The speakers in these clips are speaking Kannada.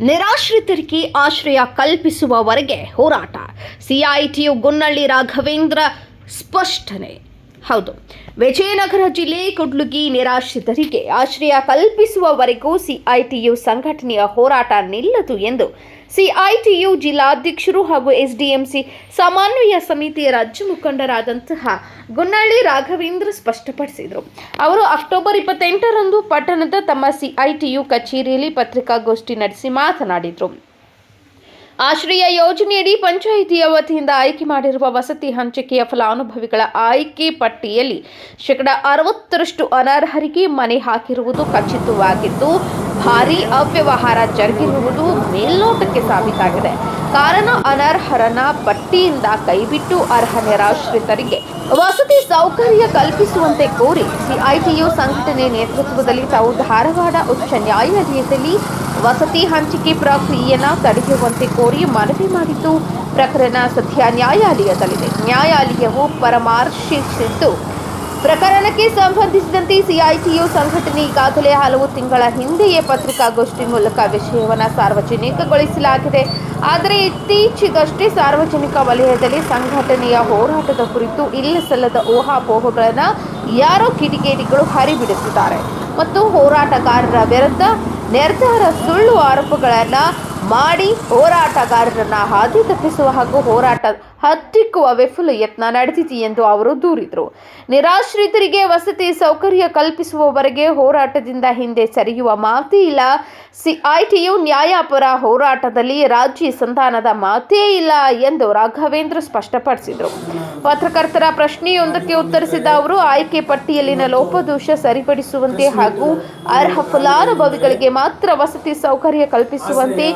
ನಿರಾಶ್ರಿತರಿಗೆ ಆಶ್ರಯ ಕಲ್ಪಿಸುವವರೆಗೆ ಹೋರಾಟ. ಸಿಐಟಿಯು ಗುನ್ನಳ್ಳಿ ರಾಘವೇಂದ್ರ ಸ್ಪಷ್ಟನೆ. ಹೌದು. ವಿಜಯನಗರ ಜಿಲ್ಲೆ ಕುಡ್ಲುಗಿ ನಿರಾಶ್ರಿತರಿಗೆ ಆಶ್ರಯ ಕಲ್ಪಿಸುವವರೆಗೂ ಸಿಐಟಿಯು ಸಂಘಟನೆಯ ಹೋರಾಟ ನಿಲ್ಲದು ಎಂದು ಸಿಐಟಿಯು ಜಿಲ್ಲಾಧ್ಯಕ್ಷರು ಹಾಗೂ ಎಸ್ಡಿಎಂಸಿ ಸಮನ್ವಯ ಸಮಿತಿಯ ರಾಜ್ಯ ಮುಖಂಡರಾದಂತಹ ಗುನ್ನಳ್ಳಿ ರಾಘವೇಂದ್ರ ಸ್ಪಷ್ಟಪಡಿಸಿದರು. ಅವರು ಅಕ್ಟೋಬರ್ ಇಪ್ಪತ್ತೆಂಟರಂದು ಪಟ್ಟಣದ ತಮ್ಮ ಸಿಐಟಿಯು ಕಚೇರಿಯಲ್ಲಿ ಪತ್ರಿಕಾಗೋಷ್ಠಿ ನಡೆಸಿ ಮಾತನಾಡಿದರು. ಆಶ್ರಯ ಯೋಜನೆಯಡಿ ಪಂಚಾಯಿತಿಯ ವತಿಯಿಂದ ಆಯ್ಕೆ ಮಾಡಿರುವ ವಸತಿ ಹಂಚಿಕೆಯ ಫಲಾನುಭವಿಗಳ ಆಯ್ಕೆ ಪಟ್ಟಿಯಲ್ಲಿ ಶೇಕಡ ಅರವತ್ತರಷ್ಟು ಅನರ್ಹರಿಗೆ ಮನೆ ಹಾಕಿರುವುದು ಖಚಿತವಾಗಿದ್ದು, ಭಾರೀ ಅವ್ಯವಹಾರ ಜರುಗಿರುವುದು ಮೇಲ್ನೋಟಕ್ಕೆ ಸಾಬೀತಾಗಿದೆ. ಕಾರಣ ಅನರ್ಹರನ ಪಟ್ಟಿಯಿಂದ ಕೈಬಿಟ್ಟು ಅರ್ಹ ನಿರಾಶ್ರಿತರಿಗೆ ವಸತಿ ಸೌಕರ್ಯ ಕಲ್ಪಿಸುವಂತೆ ಕೋರಿ ಸಿಐಟಿಯು ಸಂಘಟನೆ ನೇತೃತ್ವದಲ್ಲಿ ತಾವು ಧಾರವಾಡ ಉಚ್ಚ ನ್ಯಾಯಾಲಯದಲ್ಲಿ ವಸತಿ ಹಂಚಿಕೆ ಪ್ರಕ್ರಿಯೆಯನ್ನು ತಡೆಯುವಂತೆ ಕೋರಿ ಮನವಿ ಮಾಡಿದ್ದು ಪ್ರಕರಣ ಸದ್ಯ ನ್ಯಾಯಾಲಯದಲ್ಲಿದೆ. ನ್ಯಾಯಾಲಯವು ಪರಾಮರ್ಶಿಸಿದ್ದು ಪ್ರಕರಣಕ್ಕೆ ಸಂಬಂಧಿಸಿದಂತೆ ಸಿಐಟಿಯು ಸಂಘಟನೆ ಈಗಾಗಲೇ ಹಲವು ತಿಂಗಳ ಹಿಂದೆಯೇ ಪತ್ರಿಕಾಗೋಷ್ಠಿ ಮೂಲಕ ವಿಷಯವನ್ನು ಸಾರ್ವಜನಿಕಗೊಳಿಸಲಾಗಿದೆ. ಆದರೆ ಇತ್ತೀಚೆಗಷ್ಟೇ ಸಾರ್ವಜನಿಕ ವಲಯದಲ್ಲಿ ಸಂಘಟನೆಯ ಹೋರಾಟದ ಕುರಿತು ಇಲ್ಲಸಲ್ಲದ ಊಹಾಪೋಹಗಳನ್ನು ಯಾರೋ ಕಿಡಿಗೇಡಿಗಳು ಹರಿಬಿಡುತ್ತಿದ್ದಾರೆ ಮತ್ತು ಹೋರಾಟಗಾರರ ವಿರುದ್ಧ ನಿರ್ಧಾರ ಸುಳ್ಳು ಆರೋಪಗಳನ್ನು ಮಾಡಿ ಹೋರಾಟಗಾರರನ್ನು ಹಾದಿ ತಪ್ಪಿಸುವ ಹಾಗೂ ಹೋರಾಟ ಹತ್ತಿಕ್ಕುವ ವಿಫುಲ ಯತ್ನ ನಡೆದಿದೆ ಎಂದು ಅವರು ದೂರಿದರು. ನಿರಾಶ್ರಿತರಿಗೆ ವಸತಿ ಸೌಕರ್ಯ ಕಲ್ಪಿಸುವವರೆಗೆ ಹೋರಾಟದಿಂದ ಹಿಂದೆ ಸರಿಯುವ ಮಾತೇ ಇಲ್ಲ. ಸಿಐಟಿಯು ನ್ಯಾಯಪರ ಹೋರಾಟದಲ್ಲಿ ರಾಜಿ ಸಂಧಾನದ ಮಾತೇ ಇಲ್ಲ ಎಂದು ರಾಘವೇಂದ್ರ ಸ್ಪಷ್ಟಪಡಿಸಿದರು. ಪತ್ರಕರ್ತರ ಪ್ರಶ್ನೆಯೊಂದಕ್ಕೆ ಉತ್ತರಿಸಿದ ಅವರು, ಆಯ್ಕೆ ಪಟ್ಟಿಯಲ್ಲಿನ ಲೋಪದೋಷ ಸರಿಪಡಿಸುವಂತೆ ಹಾಗೂ ಅರ್ಹ ಫಲಾನುಭವಿಗಳಿಗೆ ಮಾತ್ರ ವಸತಿ ಸೌಕರ್ಯ ಕಲ್ಪಿಸುವಂತೆ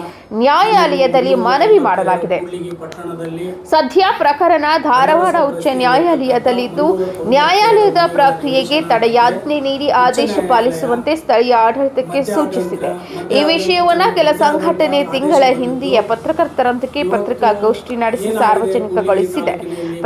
ನ್ಯಾಯಾಲಯದಲ್ಲಿ ಮನವಿ ಮಾಡಲಾಗಿದೆ. ಕೂಡ್ಲಿಗಿ ಸದ್ಯ ಪ್ರಕರಣ ಧಾರವಾಡ ಉಚ್ಚ ನ್ಯಾಯಾಲಯದಲ್ಲಿದ್ದು, ನ್ಯಾಯಾಲಯದ ಪ್ರಕ್ರಿಯೆಗೆ ತಡೆಯಾಜ್ಞೆ ನೀಡಿ ಆದೇಶ ಪಾಲಿಸುವಂತೆ ಸ್ಥಳೀಯ ಆಡಳಿತಕ್ಕೆ ಸೂಚಿಸಿದೆ. ಈ ವಿಷಯವನ್ನ ಕೆಲ ಸಂಘಟನೆ ತಿಂಗಳ ಹಿಂದೆಯೇ ಪತ್ರಕರ್ತರೊಂದಿಗೆ ಪತ್ರಿಕಾಗೋಷ್ಠಿ ನಡೆಸಿ ಸಾರ್ವಜನಿಕಗೊಳಿಸಿದೆ.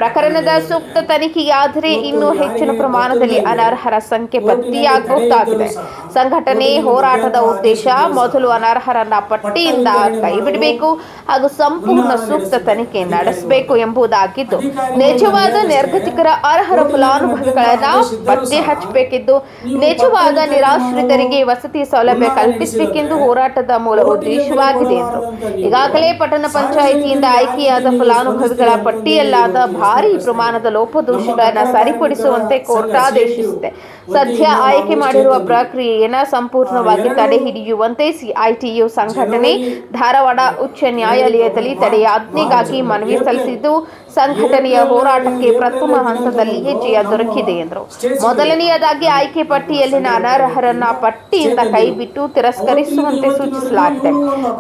ಪ್ರಕರಣದ ಸೂಕ್ತ ತನಿಖೆಯಾದರೆ ಇನ್ನೂ ಹೆಚ್ಚಿನ ಪ್ರಮಾಣದಲ್ಲಿ ಅನರ್ಹರ ಸಂಖ್ಯೆ ಪತ್ತೆಯಾಗುವುದಾಗಿದೆ. ಸಂಘಟನೆ ಹೋರಾಟದ ಉದ್ದೇಶ ಮೊದಲು ಅನರ್ಹರನ್ನ ಪಟ್ಟಿಯಿಂದ ಕೈಬಿಡಬೇಕು ಹಾಗೂ ಸಂಪೂರ್ಣ ಸೂಕ್ತ ತನಿಖೆ ನಡೆಸಬೇಕು ಎಂಬುದಾಗಿದ್ದು ನಿಜವಾದ ನಿರ್ಗತಿಕರ ಅರ್ಹರ ಫಲಾನುಭವಿಗಳನ್ನ ಪತ್ತೆ ಹಚ್ಚಬೇಕಿದ್ದು ನಿಜವಾದ ನಿರಾಶ್ರಿತರಿಗೆ ವಸತಿ ಸೌಲಭ್ಯ ಕಲ್ಪಿಸಬೇಕೆಂದು ಹೋರಾಟದ ಮೂಲ ಉದ್ದೇಶವಾಗಿದೆ ಎಂದರು. ಈಗಾಗಲೇ ಪಟ್ಟಣ ಪಂಚಾಯಿತಿಯಿಂದ ಆಯ್ಕೆಯಾದ ಫಲಾನುಭವಿಗಳ ಪಟ್ಟಿಯಲ್ಲಾದ ಭಾರಿ ಪ್ರಮಾಣದ ಲೋಪದೋಷಗಳನ್ನು ಸರಿಪಡಿಸುವಂತೆ ಕೋರ್ಟ್ ಆದೇಶಿಸಿದೆ. ಸದ್ಯ ಆಯ್ಕೆ ಮಾಡಿರುವ ಪ್ರಕ್ರಿಯೆಯನ್ನು ಸಂಪೂರ್ಣವಾಗಿ ತಡೆ ಹಿಡಿಯುವಂತೆ ಸಿಐಟಿಯು ಸಂಘಟನೆ ಧಾರವಾಡ ಉಚ್ಚ ನ್ಯಾಯಾಲಯದಲ್ಲಿ ತಡೆಯಾಜ್ಞೆಗಾಗಿ ಮನವಿ ಸಲ್ಲಿಸಿದ್ದು ಸಂಘಟನೆಯ ಹೋರಾಟಕ್ಕೆ ಪ್ರಥಮ ಹಂತದಲ್ಲಿ ಹೆಜ್ಜೆಯ ದೊರಕಿದೆ ಎಂದರು. ಮೊದಲನೆಯದಾಗಿ ಆಯ್ಕೆ ಪಟ್ಟಿಯಲ್ಲಿನ ಅನರ್ಹರನ್ನ ಪಟ್ಟಿಯಿಂದ ಕೈಬಿಟ್ಟು ತಿರಸ್ಕರಿಸುವಂತೆ ಸೂಚಿಸಲಾಗಿದೆ.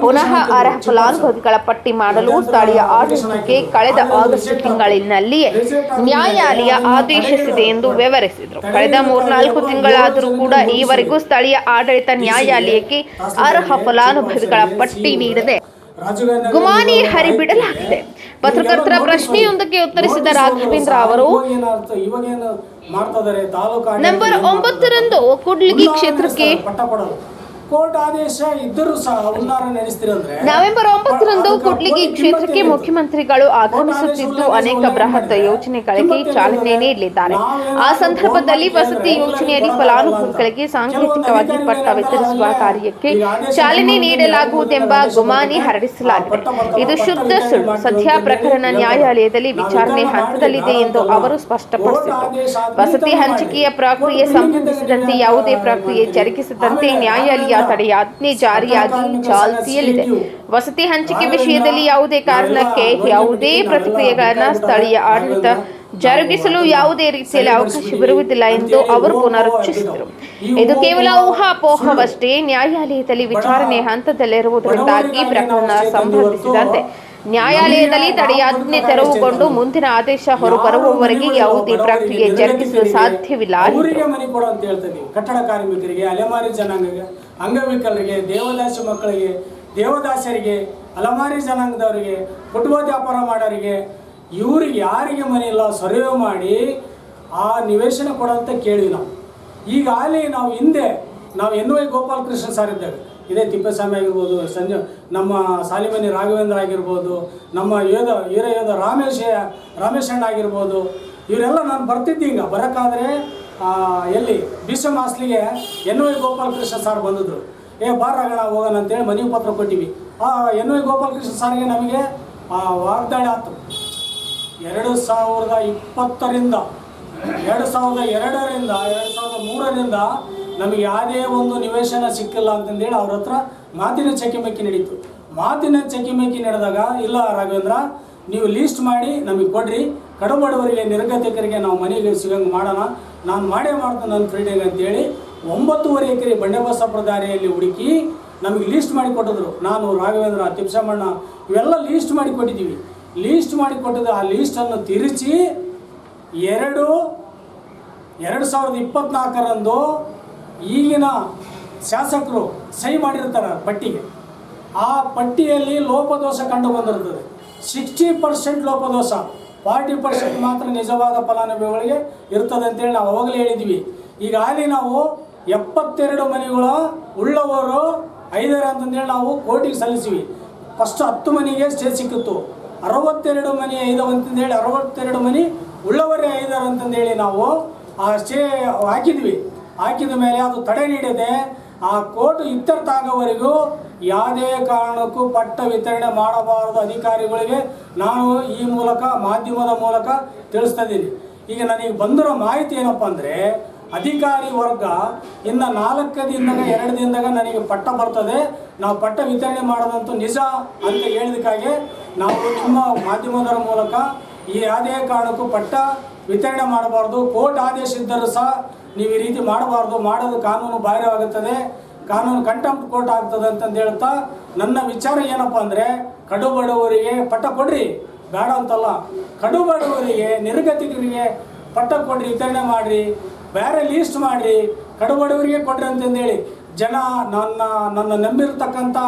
ಪುನಃ ಅರ್ಹ ಫಲಾನುಭವಿಗಳ ಪಟ್ಟಿ ಮಾಡಲು ಸ್ಥಳೀಯ ಆಡಳಿತಕ್ಕೆ ಕಳೆದ ಆಗಸ್ಟ್ ತಿಂಗಳಿನಲ್ಲಿಯೇ ನ್ಯಾಯಾಲಯ ಆದೇಶಿಸಿದೆ ಎಂದು ವಿವರಿಸಿದರು. ಕಳೆದ ಮೂರ್ನಾಲ್ಕು ತಿಂಗಳಾದರೂ ಕೂಡ ಈವರೆಗೂ ಸ್ಥಳೀಯ ಆಡಳಿತ ನ್ಯಾಯಾಲಯಕ್ಕೆ ಅರ್ಹ ಫಲಾನುಭವಿಗಳ ಪಟ್ಟಿ ನೀಡದೆ ಗುಮಾನಿ ಹರಿಬಿಡಲಾಗಿದೆ. ಪತ್ರಕರ್ತರ ಪ್ರಶ್ನೆಯೊಂದಕ್ಕೆ ಉತ್ತರಿಸಿದ ರಾಘವೇಂದ್ರ ಅವರು ನಂಬರ್ ಒಂಬತ್ತರಂದು ಕುಡ್ಲಿಗಿ ಕ್ಷೇತ್ರಕ್ಕೆ ಕೋರ್ಟ್ ಆದೇಶ ಇದ್ದರೂ ಸಹ ನಡೆಸ್ತಿರಂದ್ರೆ ನವೆಂಬರ್ ಒಂಬತ್ತರಂದು ಕೂಡ್ಲಿಗಿ ಕ್ಷೇತ್ರಕ್ಕೆ ಮುಖ್ಯಮಂತ್ರಿಗಳು ಆಗಮಿಸುತ್ತಿದ್ದು ಅನೇಕ ಬೃಹತ್ ಯೋಜನೆಗಳಿಗೆ ಚಾಲನೆ ನೀಡಲಿದ್ದಾರೆ. ಆ ಸಂದರ್ಭದಲ್ಲಿ ವಸತಿ ಯೋಜನೆಯಡಿ ಫಲಾನುಭವಿಗಳಿಗೆ ಸಾಂಕೇತಿಕವಾಗಿ ಪಟ್ಟ ವಿತರಿಸುವ ಕಾರ್ಯಕ್ಕೆ ಚಾಲನೆ ನೀಡಲಾಗುವುದೆಂಬ ಗುಮಾನಿ ಹರಡಿಸಲಾಗಿದೆ. ಇದು ಶುದ್ಧ ಸುಳ್ಳು. ಸದ್ಯ ಪ್ರಕರಣ ನ್ಯಾಯಾಲಯದಲ್ಲಿ ವಿಚಾರಣೆ ಹಂತದಲ್ಲಿದೆ ಎಂದು ಅವರು ಸ್ಪಷ್ಟಪಡಿಸಿದರು. ವಸತಿ ಹಂಚಿಕೆಯ ಪ್ರಕ್ರಿಯೆ ಸಂಬಂಧಿಸಿದಂತೆ ಯಾವುದೇ ಪ್ರಕ್ರಿಯೆ ಜರುಗಿಸದಂತೆ ನ್ಯಾಯಾಲಯ ತಡೆಯಾಜ್ಞೆ ಜಾರಿಯಾಗಿ ಚಾಲ್ತಿಯಲ್ಲಿದೆ. ವಸತಿ ಹಂಚಿಕೆ ವಿಷಯದಲ್ಲಿ ಯಾವುದೇ ಕಾರಣಕ್ಕೆ ಯಾವುದೇ ಪ್ರತಿಕ್ರಿಯೆಗಳನ್ನು ಸ್ಥಳೀಯ ಆಡಳಿತ ಜರುಗಿಸಲು ಯಾವುದೇ ರೀತಿಯಲ್ಲಿ ಅವಕಾಶವಿರುವುದಿಲ್ಲ ಎಂದು ಅವರು ಪುನರುಚ್ಚರಿಸಿದರು ಇದು ಕೇವಲ ಊಹಾಪೋಹವಷ್ಟೇ ನ್ಯಾಯಾಲಯದಲ್ಲಿ ವಿಚಾರಣೆ ಹಂತದಲ್ಲಿರುವುದರಿಂದಾಗಿ ಪ್ರಕರಣ ಸಂಬಂಧಿಸಿದಂತೆ ನ್ಯಾಯಾಲಯದಲ್ಲಿ ತಡೆಯಾಜ್ಞೆ ತೆರವುಗೊಂಡು ಮುಂದಿನ ಆದೇಶ ಹೊರಬರುವವರೆಗೆ ಯಾವುದೇ ಪ್ರಕ್ರಿಯೆ ಜರುಗಿಸಲು ಸಾಧ್ಯವಿಲ್ಲ. ಅಂಗವಿಕಲರಿಗೆ, ದೇವದಾಸ ಮಕ್ಕಳಿಗೆ, ದೇವದಾಸರಿಗೆ, ಅಲಮಾರಿ ಜನಾಂಗದವರಿಗೆ, ಕುಟುಂಬ ವ್ಯಾಪಾರ ಮಾಡೋರಿಗೆ, ಇವ್ರಿಗೆ ಯಾರಿಗೆ ಮನೆ ಇಲ್ಲ, ಸರ್ವೆ ಮಾಡಿ ಆ ನಿವೇಶನ ಕೊಡಂತ ನಾವು. ಈಗಾಗಲೇ ನಾವು ಹಿಂದೆ, ನಾವು ಎನ್ ವೈ ಗೋಪಾಲಕೃಷ್ಣ ಸರ್ ಇದ್ದೇವೆ. ಇದೇ ತಿಪ್ಪೇಸ್ವಾಮಿ ಆಗಿರ್ಬೋದು, ಸಂಜೆ, ನಮ್ಮ ಸಾಲಿಮನಿ ರಾಘವೇಂದ್ರ ಆಗಿರ್ಬೋದು, ನಮ್ಮ ಯೋಧ ವೀರ ಯೋಧ ರಾಮೇಶ ರಾಮೇಶ್ ಅಣ್ಣ ಆಗಿರ್ಬೋದು, ಇವರೆಲ್ಲ ನಾನು ಬರ್ತಿದ್ದೆ ಈಗ. ಬರೋಕ್ಕಾದ್ರೆ ಎಲ್ಲಿ? ಭೀಷ್ಮ ಹಾಸ್ಲಿಗೆ ಎನ್ ವೈ ಗೋಪಾಲಕೃಷ್ಣ ಸರ್ ಬಂದಿದ್ರು. ಏ, ಬಾರ ಹೋಗೋಣ ಅಂತೇಳಿ ಮನವಿ ಪತ್ರ ಕೊಟ್ಟಿವಿ. ಆ, ಎನ್ ವೈ ಗೋಪಾಲಕೃಷ್ಣ ಸರ್ಗೆ ನಮಗೆ ವಾಗ್ದಾಳಿ ಆಯ್ತು ಎರಡು ಸಾವಿರದ ಇಪ್ಪತ್ತರಿಂದ, ಎರಡು ಸಾವಿರದ ಎರಡರಿಂದ, ಎರಡು ಸಾವಿರದ ಮೂರರಿಂದ ನಮಗೆ ಯಾವುದೇ ಒಂದು ನಿವೇಶನ ಸಿಕ್ಕಿಲ್ಲ ಅಂತಂದೇಳಿ ಅವ್ರ ಹತ್ರ ಮಾತಿನ ಚಕಿಮಕ್ಕಿ ನಡೀತು. ಮಾತಿನ ಚಕಿಮಕ್ಕಿ ನಡೆದಾಗ, ಇಲ್ಲ ರಾಘವೇಂದ್ರ, ನೀವು ಲೀಸ್ಟ್ ಮಾಡಿ ನಮಗೆ ಕೊಡ್ರಿ. ಕಡುಬಡವರಿಗೆ ನಿರ್ಗತಿಕರಿಗೆ ನಾವು ಮನೆಗೆ ಸಿಗಂಗೆ ಮಾಡೋಣ. ನಾನು ಮಾಡೇ ಮಾಡ್ತೀನಿ ನನ್ನ ಕ್ರೀಡೆಗೆ ಅಂತೇಳಿ ಒಂಬತ್ತೂವರೆ ಎಕರೆ ಬಂಡೆಬಸಪ್ಪ ದಾರಿಯಲ್ಲಿ ಹುಡುಕಿ ನಮಗೆ ಲೀಸ್ಟ್ ಮಾಡಿ ಕೊಟ್ಟಿದ್ರು. ನಾನು ರಾಘವೇಂದ್ರ, ತಿಪ್ಸಮ್ಮಣ್ಣ, ಇವೆಲ್ಲ ಲೀಸ್ಟ್ ಮಾಡಿ ಕೊಟ್ಟಿದ್ದೀವಿ. ಲೀಸ್ಟ್ ಮಾಡಿ ಕೊಟ್ಟಿದ್ದು ಆ ಲೀಸ್ಟನ್ನು ತಿರುಚಿ ಎರಡು ಎರಡು ಸಾವಿರದ ಇಪ್ಪತ್ನಾಲ್ಕರಂದು ಈಗಿನ ಶಾಸಕರು ಸಹಿ ಮಾಡಿರ್ತಾರೆ ಪಟ್ಟಿಗೆ. ಆ ಪಟ್ಟಿಯಲ್ಲಿ ಲೋಪದೋಷ ಕಂಡು ಬಂದಿರ್ತದೆ. ಸಿಕ್ಸ್ಟಿ ಪರ್ಸೆಂಟ್ ಲೋಪದೋಷ. ಫಾರ್ಟಿ ಪರ್ಸೆಂಟ್ ಮಾತ್ರ ನಿಜವಾದ ಫಲಾನುಭವಿಗಳಿಗೆ ಇರ್ತದೆ ಅಂತೇಳಿ ನಾವು ಅವಾಗಲೇ ಹೇಳಿದ್ವಿ. ಈಗಾಗಲೇ ನಾವು ಎಪ್ಪತ್ತೆರಡು ಮನೆಗಳು ಉಳ್ಳವರು ಐದರ ಅಂತಂದೇಳಿ ನಾವು ಕೋರ್ಟಿಗೆ ಸಲ್ಲಿಸಿವಿ. ಫಸ್ಟ್ ಹತ್ತು ಮನೆಗೆ ಸ್ಟೇ ಸಿಕ್ಕಿತ್ತು. ಅರವತ್ತೆರಡು ಮನೆ ಐದವ ಅಂತಂದೇಳಿ, ಅರವತ್ತೆರಡು ಮನೆ ಉಳ್ಳವರೇ ಐದರ ಅಂತಂದೇಳಿ ನಾವು ಆ ಸ್ಟೇ ಹಾಕಿದ್ವಿ. ಹಾಕಿದ ಮೇಲೆ ಅದು ತಡೆ ನೀಡದೆ ಆ ಕೋರ್ಟ್ ಇತ್ಯರ್ಥ ಆಗೋವರೆಗೂ ಯಾವುದೇ ಕಾರಣಕ್ಕೂ ಪಟ್ಟ ವಿತರಣೆ ಮಾಡಬಾರದು ಅಧಿಕಾರಿಗಳಿಗೆ ನಾನು ಈ ಮೂಲಕ, ಮಾಧ್ಯಮದ ಮೂಲಕ ತಿಳಿಸ್ತಾ ಈಗ ನನಗೆ ಬಂದಿರೋ ಮಾಹಿತಿ ಏನಪ್ಪ ಅಂದರೆ, ಅಧಿಕಾರಿ ವರ್ಗ ಇನ್ನು ನಾಲ್ಕು ದಿನದಾಗ, ಎರಡು ದಿನದಾಗ ನನಗೆ ಪಟ್ಟ ಬರ್ತದೆ. ನಾವು ಪಟ್ಟ ವಿತರಣೆ ಮಾಡೋದಂತೂ ನಿಜ ಅಂತ ಹೇಳಿದಕ್ಕಾಗಿ ನಾವು ನಿಮ್ಮ ಮಾಧ್ಯಮದರ ಮೂಲಕ ಈ ಯಾವುದೇ ಕಾರಣಕ್ಕೂ ಪಟ್ಟ ವಿತರಣೆ ಮಾಡಬಾರ್ದು. ಕೋರ್ಟ್ ಆದೇಶ ಇದ್ದರೂ ಸಹ ನೀವು ಈ ರೀತಿ ಮಾಡಬಾರ್ದು. ಮಾಡೋದು ಕಾನೂನು ಬಾಹಿರವಾಗುತ್ತದೆ. ಕಾನೂನು ಕಂಟೆಂಪ್ಟ್ ಕೋರ್ಟ್ ಆಗ್ತದೆ ಅಂತಂದು ಹೇಳ್ತಾ ನನ್ನ ವಿಚಾರ ಏನಪ್ಪ ಅಂದರೆ ಕಡು ಬಡವರಿಗೆ ಪಟ್ಟ ಕೊಡ್ರಿ, ಬೇಡ ಅಂತಲ್ಲ. ಕಡು ಬಡವರಿಗೆ, ನಿರ್ಗತಿಕರಿಗೆ ಪಟ್ಟ ಕೊಡ್ರಿ, ವಿತರಣೆ ಮಾಡಿರಿ, ಬೇರೆ ಲೀಸ್ಟ್ ಮಾಡಿರಿ, ಕಡು ಬಡವರಿಗೆ ಕೊಡ್ರಿ ಅಂತಂದೇಳಿ ಜನ ನನ್ನ ನನ್ನ ನಂಬಿರ್ತಕ್ಕಂಥ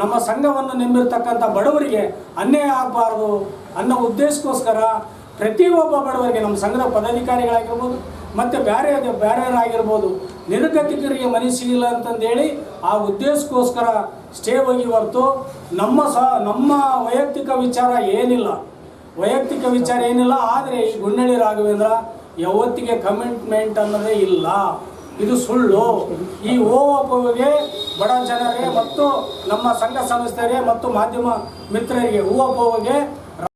ನಮ್ಮ ಸಂಘವನ್ನು ನಂಬಿರ್ತಕ್ಕಂಥ ಬಡವರಿಗೆ ಅನ್ಯಾಯ ಆಗಬಾರ್ದು ಅನ್ನೋ ಉದ್ದೇಶಕ್ಕೋಸ್ಕರ ಪ್ರತಿಯೊಬ್ಬ ಬಡವರಿಗೆ ನಮ್ಮ ಸಂಘದ ಪದಾಧಿಕಾರಿಗಳಾಗಿರ್ಬೋದು, ಮತ್ತು ಬೇರೆ ಬೇರೆಯವರಾಗಿರ್ಬೋದು ನಿರ್ಗತಿಕರಿಗೆ ಮನೆ ಸಿಗಿಲ್ಲ ಅಂತಂದೇಳಿ ಆ ಉದ್ದೇಶಕ್ಕೋಸ್ಕರ ಸ್ಟೇ ಹೋಗಿ ಹೊರತು ನಮ್ಮ ಸಹ ನಮ್ಮ ವೈಯಕ್ತಿಕ ವಿಚಾರ ಏನಿಲ್ಲ. ವೈಯಕ್ತಿಕ ವಿಚಾರ ಏನಿಲ್ಲ, ಆದರೆ ಈ ಗುಂಡಳ್ಳಿ ರಾಘವೇಂದ್ರ ಯಾವತ್ತಿಗೆ ಕಮಿಟ್ಮೆಂಟ್ ಅನ್ನೋದೇ ಇಲ್ಲ. ಇದು ಸುಳ್ಳು. ಈ ಹೂವಪ್ಪಗೆ ಬಡ ಜನರಿಗೆ ಮತ್ತು ನಮ್ಮ ಸಂಘ ಸಂಸ್ಥೆಯರಿಗೆ ಮತ್ತು ಮಾಧ್ಯಮ ಮಿತ್ರರಿಗೆ ಓವಪ್ಪಗೆ